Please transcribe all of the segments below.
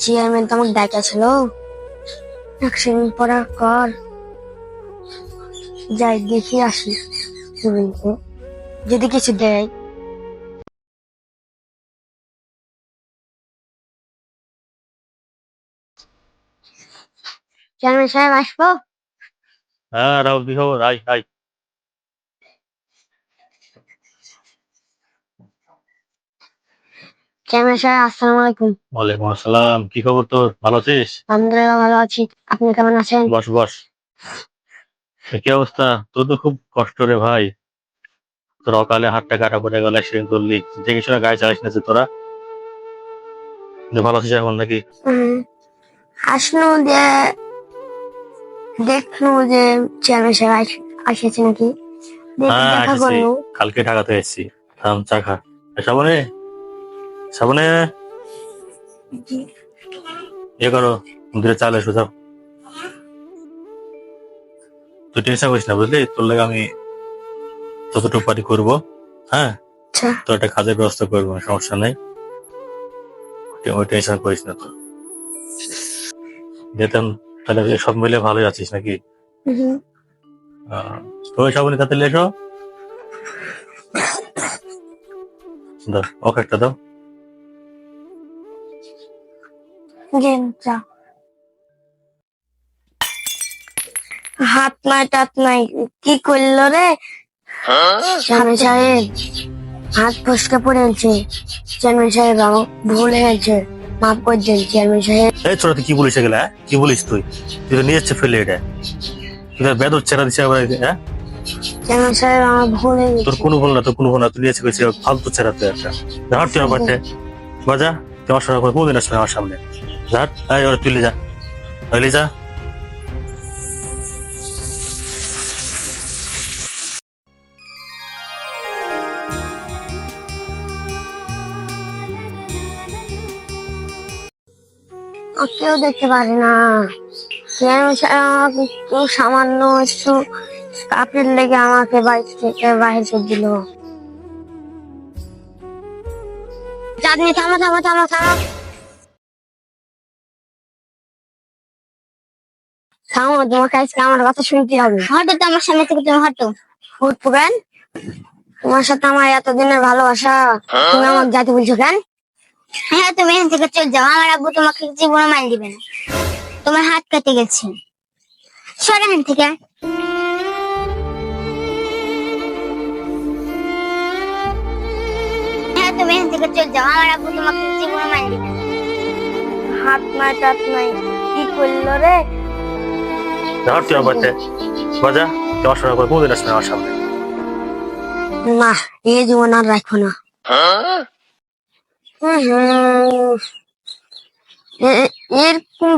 Chairman তো আমাকে ডাকেছিল accident পড়ার কর। যাই, দেখি আসি। রুবিনকে। যদি কিছু দেয়। চেয়ারম্যান সাহেব, আসব? হ্যাঁ রাহুল, কি আই আই চেয়ারম্যান সাহেব আসসালামু আলাইকুম। ওয়ালাইকুম আসসালাম। কি খবর তোর? ভালো আছিস? আলহামদুলিল্লাহ ভালো আছি। আপনি কেমন আছেন? বস বস। কি অবস্থা? তোর তো খুব কষ্ট রে ভাই। তোর অকালে হাতটা কাটা পড়ে গেল অ্যাক্সিডেন্ট করলি। দেখে শুনে গাড়ি চালাইস না যে তোরা। ভালো আছিস এখন নাকি? আসনু যে দেখনু যে চেয়ারম্যান সাহেব আস- আসেছে নাকি? হ্যাঁ দেখা কালকে ঢাকাতে এসেছি। থাম চা খা। শ্রাবণে ইয়ে করো মন্দিরে চাল এসো তুই টেনশন করিস না বুঝলি? তোর লাগে আমি যতটুকু পারি করব হ্যাঁ? আচ্ছা। তো একটা কাজের ব্যবস্থা করব সমস্যা নেই। ওই টেনশন করিস না তো। যেতাম তাহলে সব মিলে ভালোই আছিস নাকি? ওই শ্রাবণী তাতে এসো। দাও ওকে একটা দাও। চা হাত নাই টাত নাই কি করল রে? চেয়ারম্যান সাহেব হাত ফসকে পড়ে আছে। চেয়ারম্যান সাহেব আমার ভুল হয়ে গেছে মাফ করে দেন চেয়ারম্যান সাহেব। এই ছোট তুই কি বলিস এগুলা হ্যাঁ? কি বলিস তুই? তুই তো নিয়ে যাচ্ছে ফেলে এটা। তুই তো দিচ্ছে আবার হ্যাঁ? চেয়ারম্যান সাহেব আমার ভুল হয়ে তোর কোনো ভুল না তোর কোনো ভুল না তুই নিয়েছে কইছিস ফালতু চেরা তুই একটা ধর তুই আমার বাজা সামনে কোনদিন আসবে আমার সামনে। ধর এই ওরা তুই যা। ওই যা। কেউ দেখতে পারে না। একটু সামান্য একটু কাপড়ের লেগে আমাকে বাড়ি থেকে বাহির করে দিল। চাঁদনি থামো থামো থামো থামো। থামো তোমাকে আজকে আমার কথা শুনতে হবে? হঠাৎ আমার সামনে থেকে তুমি হটো উঠবো কেন তোমার সাথে আমার এতদিনের ভালোবাসা, তুমি আমাকে যাতে বলছো কেন? হ্যাঁ তুমি এখান থেকে চল যাও। আমার আব্বু তোমাকে জীবনে মাইল দিবে না। তোমার হাত কেটে গেছে। সরে এখান থেকে। হ্যাঁ হাত নাই টাত নাই। কি করল রে? তুই বাজা আসবে আমার সামনে। না জীবন আর না।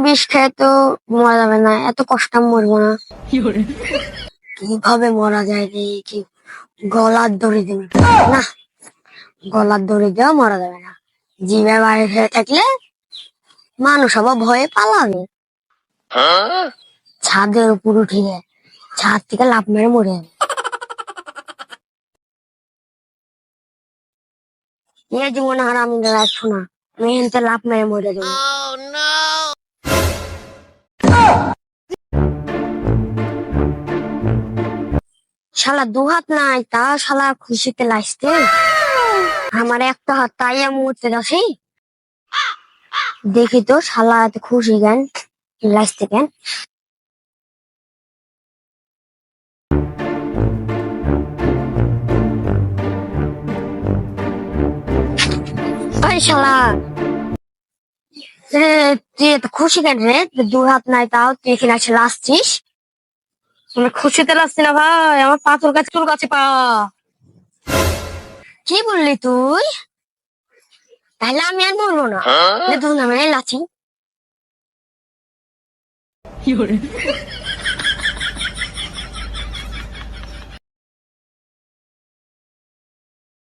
বিষ তো মরা যাবে না, এত কষ্ট মরবো না। কীভাবে মরা যায় রে, কি গলার দড়ি দেবে? না, গলার দড়ি দেওয়া মরা যাবে না। জিভে বাইরে হয়ে থাকলে মানুষ আবার ভয়ে পালাবে। ছাদের উপর উঠে যায় ছাদ থেকে লাফ মেরে মরে যাবে। জীবন আর আমি রাখব না। আমি মেরে মরে যাব। শালা দু হাত নাই, তা শালা খুশিতে লাইসতে আমার একটা হাত, তাই উঠতে যাচ্ছি। দেখি তো শালা খুশি কেন? লাইসতে কেন? ওই শালা তুই এত খুশি কেন রে? দু হাত নাই তাও তুই এখানে লাসছিস? আমি খুশিতে লাগছি না ভাই আমার পা তোর কাছে তোর কাছে পা। কি বললি তুই? তাহলে আমি আর বলব না। নামে লাচি